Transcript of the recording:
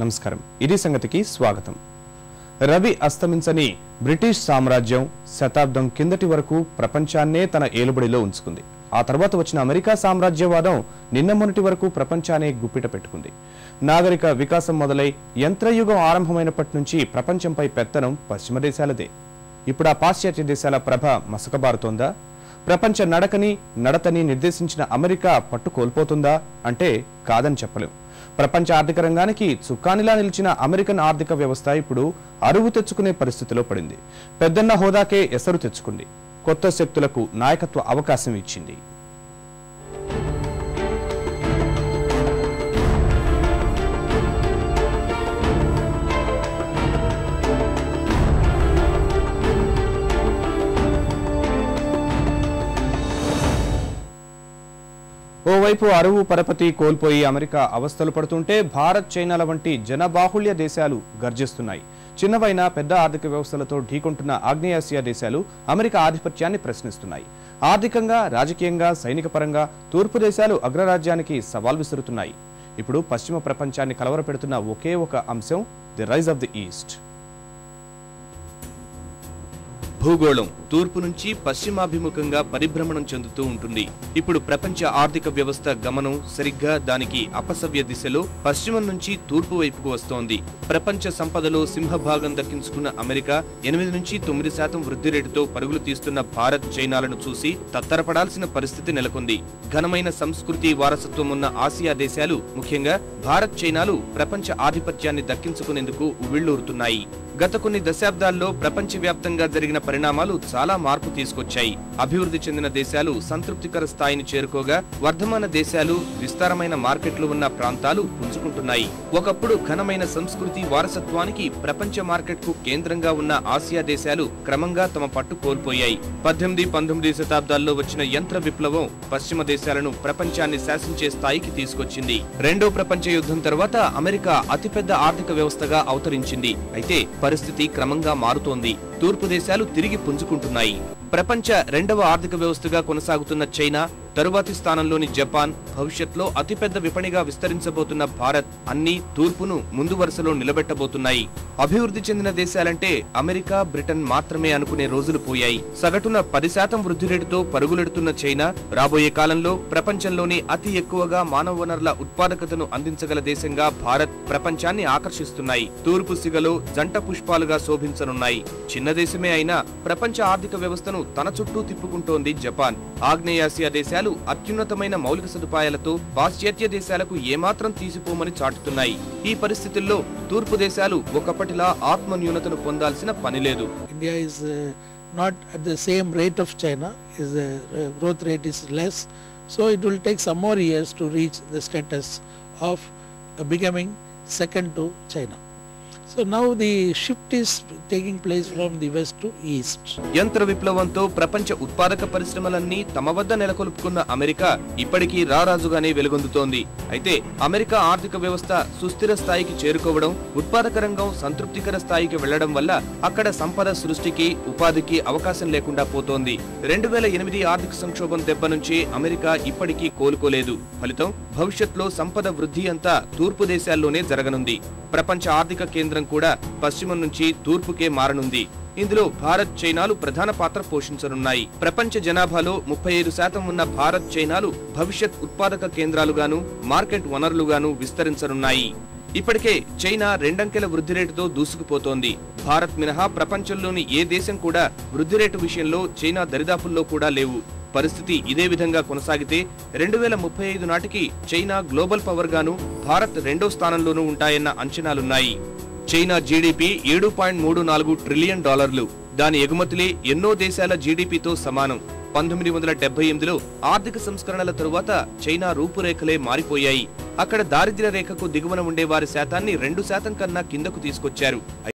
నమస్కారం. ఇది సంగతికి స్వాగతం. రవి అస్తమించని బ్రిటిష్ సామ్రాజ్యం శతాబ్దం కిందటి వరకు ప్రపంచాన్నే తన ఏలుబడిలో ఉంచుకుంది. ఆ తర్వాత వచ్చిన అమెరికా సామ్రాజ్యవాదం నిన్న మొన్నటి వరకు ప్రపంచాన్ని గుప్పిట పెట్టుకుంది. నాగరిక వికాసం మొదలై యంత్రయుగం ఆరంభమైనప్పటి నుంచి ప్రపంచంపై పెత్తనం పశ్చిమ దేశాలదే. ఇప్పుడు ఆ పాశ్చాత్య దేశాల ప్రభ మసకబారుతోందా? ప్రపంచ నడకని నడతని నిర్దేశించిన అమెరికా పట్టు కోల్పోతుందా అంటే కాదని చెప్పలేం. ప్రపంచ ఆర్థిక రంగానికి చుక్కానిలా నిలిచిన అమెరికన్ ఆర్థిక వ్యవస్థ ఇప్పుడు అరువు తెచ్చుకునే పరిస్థితిలో పడింది. పెద్దన్న హోదాకే ఎసరు తెచ్చుకుంది. కొత్త శక్తులకు నాయకత్వ అవకాశం ఇచ్చింది. మరోవైపు అరువు పరపతి కోల్పోయి అమెరికా అవస్థలు పడుతుంటే భారత్ చైనాల వంటి జనబాహుళ్య దేశాలు గర్జిస్తున్నాయి. చిన్నవైన పెద్ద ఆర్థిక వ్యవస్థలతో ఢీకొంటున్న ఆగ్నేయాసియా దేశాలు అమెరికా ఆధిపత్యాన్ని ప్రశ్నిస్తున్నాయి. ఆర్థికంగా రాజకీయంగా సైనిక పరంగా తూర్పు దేశాలు అగ్రరాజ్యానికి సవాల్ విసురుతున్నాయి. ఇప్పుడు పశ్చిమ ప్రపంచాన్ని కలవరపెడుతున్న ఒకే ఒక అంశం the rise of the east. భూగోళం తూర్పు నుంచి పశ్చిమాభిముఖంగా పరిభ్రమణం చెందుతూ ఉంటుంది. ఇప్పుడు ప్రపంచ ఆర్థిక వ్యవస్థ గమనం సరిగ్గా దానికి అపసవ్య దిశలో పశ్చిమం నుంచి తూర్పు వైపుకు వస్తోంది. ప్రపంచ సంపదలో సింహభాగం దక్కించుకున్న అమెరికా ఎనిమిది నుంచి తొమ్మిది శాతం వృద్ధి రేటుతో పరుగులు తీస్తున్న భారత్ చైనాలను చూసి తత్తరపడాల్సిన పరిస్థితి నెలకొంది. ఘనమైన సంస్కృతి వారసత్వం ఉన్న ఆసియా దేశాలు ముఖ్యంగా భారత్ చైనాలు ప్రపంచ ఆధిపత్యాన్ని దక్కించుకునేందుకు ఉవిళ్ళూరుతున్నాయి గత కొన్ని దశాబ్దాల్లో ప్రపంచవ్యాప్తంగా జరిగిన పరిణామాలు చాలా మార్పు తీసుకొచ్చాయి. అభివృద్ధి చెందిన దేశాలు సంతృప్తికర స్థాయిని చేరుకోగా వర్ధమాన దేశాలు విస్తారమైన మార్కెట్లు ఉన్న ప్రాంతాలు పుంజుకుంటున్నాయి. ఒకప్పుడు ఘనమైన సంస్కృతి వారసత్వానికి ప్రపంచ మార్కెట్కు కేంద్రంగా ఉన్న ఆసియా దేశాలు క్రమంగా తమ పట్టు కోల్పోయాయి. పద్దెనిమిది పంతొమ్మిది శతాబ్దాల్లో వచ్చిన యంత్ర విప్లవం పశ్చిమ దేశాలను ప్రపంచాన్ని శాసించే స్థాయికి తీసుకొచ్చింది. రెండో ప్రపంచ యుద్ధం తర్వాత అమెరికా అతిపెద్ద ఆర్థిక వ్యవస్థగా అవతరించింది. అయితే పరిస్థితి క్రమంగా మారుతోంది. తూర్పు దేశాలు తిరిగి పుంజుకుంటున్నాయి. ప్రపంచ రెండవ ఆర్థిక వ్యవస్థగా కొనసాగుతున్న చైనా తరువాతి స్థానంలోని జపాన్ భవిష్యత్లో అతిపెద్ద విపణిగా విస్తరించబోతున్న భారత్ అన్ని తూర్పును ముందు వరుసలో నిలబెట్టబోతున్నాయి. అభివృద్ధి చెందిన దేశాలంటే అమెరికా బ్రిటన్ మాత్రమే అనుకునే రోజులు పోయాయి. సగటున పది శాతం వృద్ధి రేటుతో పరుగులెడుతున్న చైనా రాబోయే కాలంలో ప్రపంచంలోనే అతి ఎక్కువగా మానవ వనరుల ఉత్పాదకతను అందించగల దేశంగా భారత్ ప్రపంచాన్ని ఆకర్షిస్తున్నాయి. తూర్పు సిగలో జంట పుష్పాలుగా శోభించనున్నాయి. చిన్న దేశమే అయినా ప్రపంచ ఆర్థిక వ్యవస్థను తన చుట్టూ తిప్పుకుంటోంది జపాన్. ఆగ్నేయాసియా దేశాలు దేశాలు అత్యున్నతమైన మౌలిక సదుపాయాలతో పాశ్చాత్య దేశాలకు ఏమాత్రం తీసిపోమని చాటుతున్నాయి. ఈ పరిస్థితుల్లో తూర్పు దేశాలు ఒకప్పటిలా ఆత్మ న్యూనతను పొందాల్సిన పని లేదు. Of becoming second to China becoming second to China. So now the shift is యంత్ర విప్లవంతో ప్రపంచ ఉత్పాదక పరిశ్రమలన్నీ తమ వద్ద నెలకొల్పుకున్న అమెరికా ఇప్పటికీ రారాజుగానే వెలుగొందుతోంది. అయితే అమెరికా ఆర్థిక వ్యవస్థ సుస్థిర స్థాయికి చేరుకోవడం ఉత్పాదక రంగం సంతృప్తికర స్థాయికి వెళ్ళడం వల్ల అక్కడ సంపద సృష్టికి ఉపాధికి అవకాశం లేకుండా పోతోంది. రెండు వేల ఎనిమిది ఆర్థిక సంక్షోభం దెబ్బ నుంచి అమెరికా ఇప్పటికీ కోలుకోలేదు. ఫలితం భవిష్యత్లో సంపద వృద్ధి అంతా తూర్పు దేశాల్లోనే జరగనుంది. ప్రపంచ ఆర్థిక కేంద్రం కూడా పశ్చిమం నుంచి తూర్పుకే మారనుంది. ఇందులో భారత్ చైనాలు ప్రధాన పాత్ర పోషించనున్నాయి. ప్రపంచ జనాభాలో ముప్పై ఐదు శాతం ఉన్న భారత్ చైనాలు భవిష్యత్ ఉత్పాదక కేంద్రాలుగాను మార్కెట్ వనరులుగాను విస్తరించనున్నాయి. ఇప్పటికే చైనా రెండంకెల వృద్ధి రేటుతో దూసుకుపోతోంది. భారత్ మినహా ప్రపంచంలోని ఏ దేశం కూడా వృద్ధి రేటు విషయంలో చైనా దరిదాపుల్లో కూడా లేవు. పరిస్థితి ఇదే విధంగా కొనసాగితే రెండు వేల ముప్పై ఐదు నాటికి చైనా గ్లోబల్ పవర్ గాను భారత్ రెండో స్థానంలోనూ ఉంటాయన్న అంచనాలున్నాయి. చైనా జీడీపీ ఏడు పాయింట్ మూడు నాలుగు ట్రిలియన్ డాలర్లు. దాని ఎగుమతులే ఎన్నో దేశాల జీడీపీతో సమానం. పంతొమ్మిది వందల డెబ్బై ఎనిమిదిలో ఆర్థిక సంస్కరణల తరువాత చైనా రూపురేఖలే మారిపోయాయి. అక్కడ దారిద్ర్య రేఖకు దిగువన ఉండే వారి శాతాన్ని రెండు శాతం కన్నా కిందకు తీసుకొచ్చారు.